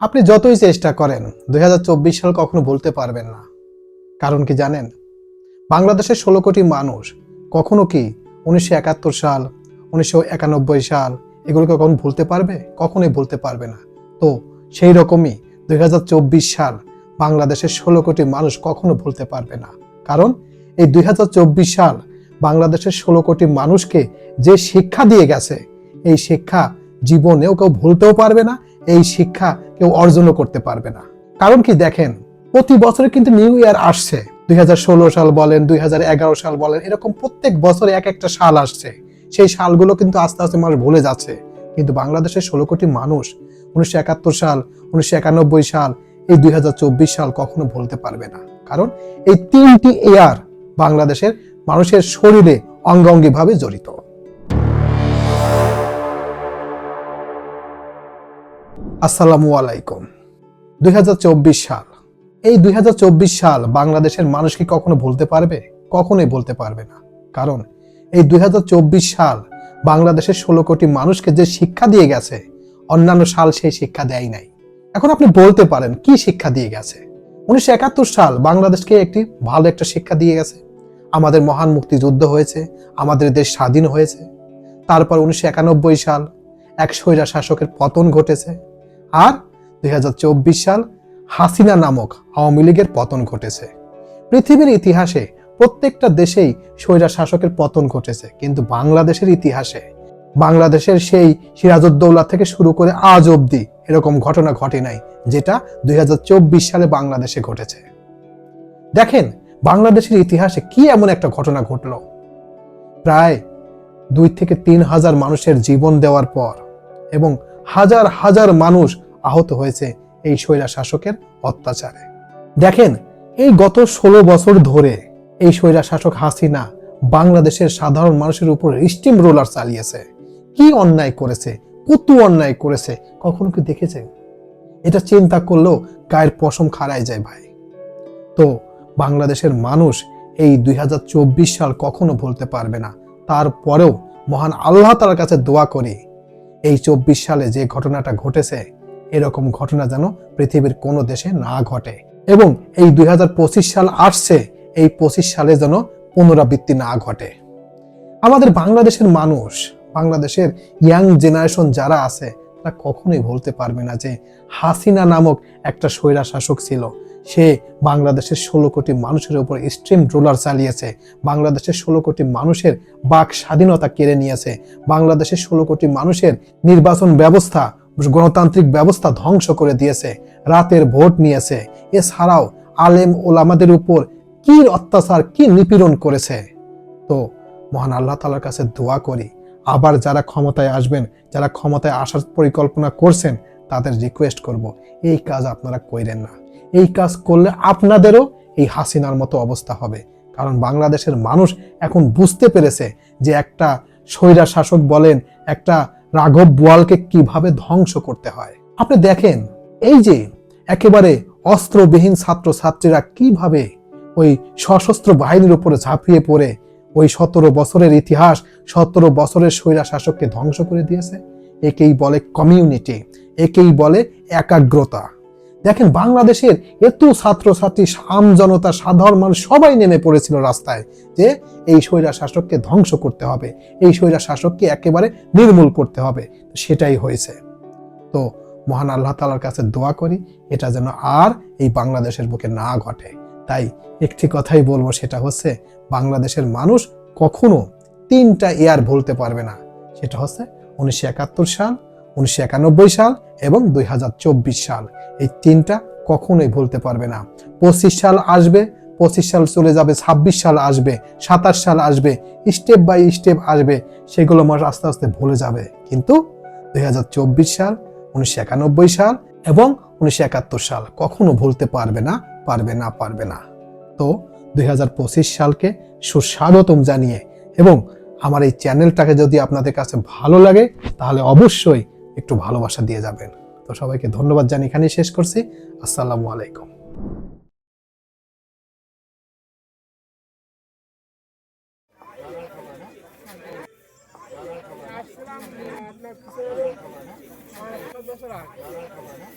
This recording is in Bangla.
আপনি যতই চেষ্টা করেন, দুই হাজার চব্বিশ সাল কখনো বলতে পারবেন না। কারণ কি জানেন? বাংলাদেশের ষোলো কোটি মানুষ কখনো কি উনিশশো একাত্তর সাল, উনিশশো একানব্বই সাল এগুলোকে কখন ভুলতে পারবে? কখনোই বলতে পারবে না। তো সেই রকমই দুই হাজার চব্বিশ সাল বাংলাদেশের ষোলো কোটি মানুষ কখনো ভুলতে পারবে না। কারণ এই দুই হাজার চব্বিশ সাল বাংলাদেশের ষোলো কোটি মানুষকে যে শিক্ষা দিয়ে গেছে, এই শিক্ষা জীবনেও কেউ ভুলতেও পারবে না, এই শিক্ষা কেউ অর্জনও করতে পারবে না। কারণ কি দেখেন, প্রতি বছরে কিন্তু নিউ ইয়ার আসছে। দুই হাজার ষোলো সাল বলেন, দুই হাজার এগারো সাল বলেন, এরকম প্রত্যেক বছরে এক একটা সাল আসছে। সেই সালগুলো কিন্তু আস্তে আস্তে মানুষ ভুলে যাচ্ছে। কিন্তু বাংলাদেশের ষোলো কোটি মানুষ উনিশশো একাত্তর সাল, উনিশশো একানব্বই সাল, এই দুই হাজার চব্বিশ সাল কখনো ভুলতে পারবে না। কারণ এই তিনটি এয়ার বাংলাদেশের মানুষের শরীরে অঙ্গাঙ্গিভাবে জড়িত। আসসালামু আলাইকুম। দুই হাজার চব্বিশ সাল। এই দুই হাজার চব্বিশ সাল বাংলাদেশের মানুষ কি কখনো ভুলতে পারবে? কখনোই বলতে পারবে না। কারণ এই দুই হাজার চব্বিশ সাল বাংলাদেশের ষোলো কোটি মানুষকে যে শিক্ষা দিয়ে গেছে, অন্যান্য সাল সেই শিক্ষা দেয় নাই। এখন আপনি বলতে পারেন, কি শিক্ষা দিয়ে গেছে? উনিশশো একাত্তর সাল বাংলাদেশকে একটি ভালো একটা শিক্ষা দিয়ে গেছে। আমাদের মহান মুক্তিযুদ্ধ হয়েছে, আমাদের দেশ স্বাধীন হয়েছে। তারপর উনিশশো একানব্বই সাল এক স্বৈরা শাসকের পতন ঘটেছে। আর দুই হাজার চব্বিশ সাল হাসিনা নামক আওয়ামী লীগের পতন ঘটেছে। পৃথিবীর ইতিহাসে প্রত্যেকটা দেশেই স্বৈরা শাসকের পতন ঘটেছে, কিন্তু বাংলাদেশের ইতিহাসে বাংলাদেশের সেই সিরাজউদ্দৌলা থেকে শুরু করে আজ অবধি এরকম ঘটনা ঘটে নাই, যেটা দুই হাজার চব্বিশ সালে বাংলাদেশে ঘটেছে। দেখেন, বাংলাদেশের ইতিহাসে কি এমন একটা ঘটনা ঘটলো। প্রায় দুই থেকে তিন হাজার মানুষের জীবন দেওয়ার পর এবং হাজার হাজার মানুষ আহত হয়েছে এই স্বৈরা শাসকের অত্যাচারে। দেখেন, এই গত ষোলো বছর ধরে এই স্বৈরা শাসক হাসিনা বাংলাদেশের সাধারণ মানুষের উপর স্টিম রোলার চালিয়েছে। কি অন্যায় করেছে? কত অন্যায় করেছে? কখনো কি দেখেছে এটা চিন্তা করলেও গায়ের পশম খাড়ায় যায় ভাই। তো বাংলাদেশের মানুষ এই দুই হাজার চব্বিশ সাল কখনো ভুলতে পারবে না। তারপরেও মহান আল্লাহ তালার কাছে দোয়া করি এই চব্বিশ সালে যে ঘটনাটা ঘটেছে, এরকম ঘটনা যেন পৃথিবীর কোনো দেশে না ঘটে এবং এই দুই সাল আসছে, এই পঁচিশ সালে যেন পুনরাবৃত্তি না ঘটে। আমাদের বাংলাদেশের মানুষ, বাংলাদেশের ইয়াং জেনারেশন যারা আছে, তারা কখনোই বলতে পারবে না যে হাসিনা নামক একটা স্বৈরা শাসক ছিল। সে বাংলাদেশের ষোলো কোটি মানুষের উপর স্ট্রিম রোলার চালিয়েছে। বাংলাদেশের ষোলো কোটি মানুষের বাক স্বাধীনতা কেড়ে নিয়েছে। বাংলাদেশের ষোলো কোটি মানুষের নির্বাচন ব্যবস্থা, গণতান্ত্রিক ব্যবস্থা ধ্বংস করে দিয়েছে, রাতের ভোট নিয়েছে। এছাড়াও আলেম ওলামাদের উপর কি অত্যাচার, কি নিপীড়ন করেছে? তো মহান আল্লাহ তালার কাছে দোয়া করি, আবার যারা ক্ষমতায় আসবেন, যারা ক্ষমতায় আসার পরিকল্পনা করছেন, তাদের রিকোয়েস্ট করব, এই কাজ আপনারা কইরেন না। এই কাজ করলে আপনাদেরও এই হাসিনার মতো অবস্থা হবে। কারণ বাংলাদেশের মানুষ এখন বুঝতে পেরেছে যে একটা স্বৈরা শাসক বলেন, একটা রাঘব বোয়ালকে কীভাবে ধ্বংস করতে হয়। আপনি দেখেন, এই যে একেবারে অস্ত্রবিহীন ছাত্র ছাত্রীরা কীভাবে ওই সশস্ত্র বাহিনীর উপরে ঝাঁপিয়ে পড়ে, ওই সতেরো বছরের ইতিহাস, সতেরো বছরের স্বৈরা শাসককে ধ্বংস করে দিয়েছে? একেই বলে কমিউনিটি, একেই বলে একাগ্রতা। দেখেন বাংলাদেশের এত ছাত্রছাত্রী জনতা, সাধারণ মানুষ সবাই নেমে পড়েছিল রাস্তায় যে এই স্বৈরা শাসককে ধ্বংস করতে হবে, এই স্বৈরা শাসককে একেবারে নির্মূল করতে হবে। সেটাই হয়েছে। তো মহান আল্লাহ তালার কাছে দোয়া করি, এটা যেন আর এই বাংলাদেশের বুকে না ঘটে। তাই একটি কথাই বলব, সেটা হচ্ছে বাংলাদেশের মানুষ কখনো তিনটা এয়ার ভুলতে পারবে না। সেটা হচ্ছে উনিশশো একাত্তর সাল উনিশশো একানব্বই সাল এবং দুই হাজার চব্বিশ সাল। এই তিনটা কখনোই ভুলতে পারবে না। পঁচিশ সাল আসবে, পঁচিশ সাল চলে যাবে, ছাব্বিশ সাল আসবে, সাতাশ সাল আসবে, স্টেপ বাই স্টেপ আসবে, সেগুলো মানুষ আস্তে আস্তে ভুলে যাবে। কিন্তু দুই হাজার চব্বিশ সাল, উনিশশো একানব্বই সাল এবং উনিশশো একাত্তর সাল কখনো ভুলতে পারবে না পারবে না পারবে না। তো দুই হাজার পঁচিশ সালকে সুস্বাগতম জানিয়ে এবং আমার এই চ্যানেলটাকে যদি আপনাদের কাছে ভালো লাগে, তাহলে অবশ্যই একটু ভালোবাসা দিয়ে যাবেন। তো সবাইকে ধন্যবাদ জানি এখানেই শেষ করছি। আসসালামু আলাইকুম।